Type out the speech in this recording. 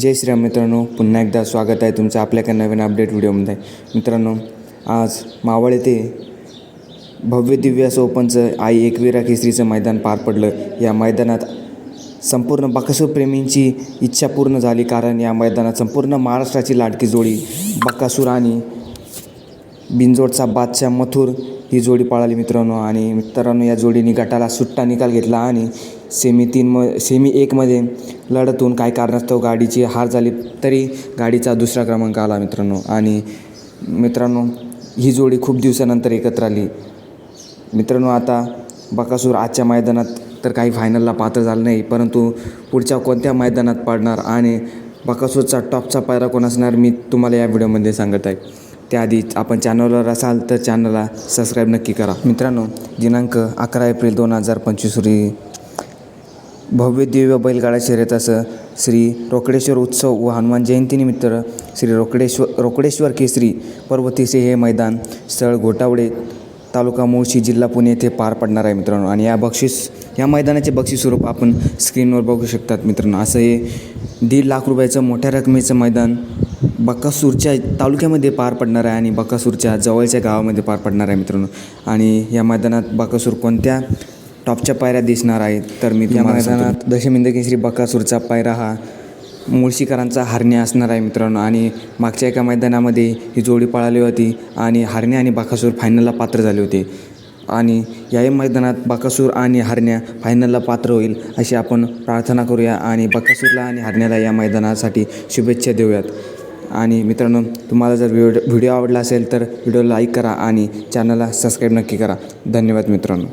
जय श्रीराम मित्रांनो पुन्हा एकदा स्वागत आहे तुमचं आपल्या एका नवीन अपडेट व्हिडिओमध्ये. मित्रांनो आज मावळ येथे भव्य दिव्य असं ओपनचं आई एकवीरा केसरीचं मैदान पार पडलं. या मैदानात संपूर्ण बकासूर प्रेमींची इच्छा पूर्ण झाली कारण या मैदानात संपूर्ण महाराष्ट्राची लाडकी जोडी बकासूर आणि बिंजोडचा बादशाह मथुर ही जोडी पळाली मित्रांनो आणि मित्रांनो या जोडीने गटाला सुट्टा निकाल घेतला आणि सेमी तीन म सेमी एकमध्ये लढतून काही कारणास्तव गाडीची हार झाली तरी गाडीचा दुसरा क्रमांक आला मित्रांनो. आणि मित्रांनो ही जोडी खूप दिवसानंतर एकत्र आली. मित्रांनो आता बकासूर आजच्या मैदानात तर काही फायनलला पात्र झालं नाही परंतु पुढच्या कोणत्या मैदानात पडणार आणि बकासूरचा टॉपचा पायरा कोण असणार मी तुम्हाला या व्हिडिओमध्ये सांगत आहे. त्याआधी आपण चॅनलवर असाल तर चॅनलला सबस्क्राईब नक्की करा. मित्रांनो दिनांक अकरा एप्रिल दोन हजार पंचवीस रोजी भव्य दिव्य बैलगाडा शर्यत असं श्री रोकडेश्वर उत्सव व हनुमान जयंतीनिमित्त श्री रोकडेश्वर रोकडेश्वर केसरी पर्वतीचे हे मैदान स्थळ घोटावडे तालुका मुळशी जिल्हा पुणे येथे पार पडणार आहे मित्रांनो. आणि या बक्षीस या मैदानाचे बक्षीस स्वरूप आपण स्क्रीनवर बघू शकतात मित्रांनो. असं हे दीड लाख रुपयाचं मोठ्या रकमेचं मैदान बकासूरच्या तालुक्यामध्ये पार पडणार आहे आणि बकासूरच्या जवळच्या गावामध्ये पार पडणार आहे मित्रांनो. आणि या मैदानात बकासूर कोणत्या टॉपच्या पायऱ्या दिसणार आहेत तर मी या मैदानात दशमिंद केसरी बकासूरचा पायरा हा मुळशीकरांचा हरण्या असणार आहे मित्रांनो. आणि मागच्या एका मैदानामध्ये ही जोडी पळाली होती आणि हरण्या आणि बाकासूर फायनलला पात्र झाले होते. आणि याही मैदानात बाकासूर आणि हरण्या फायनलला पात्र होईल अशी आपण प्रार्थना करूया आणि बकासूरला आणि हरण्याला या मैदानासाठी शुभेच्छा देऊयात. आणि मित्रांनो तुम्हाला जर व्हिडिओ व्हिडिओ आवडला असेल तर व्हिडिओ लाईक करा आणि चॅनलला सबस्क्राईब नक्की करा. धन्यवाद मित्रांनो.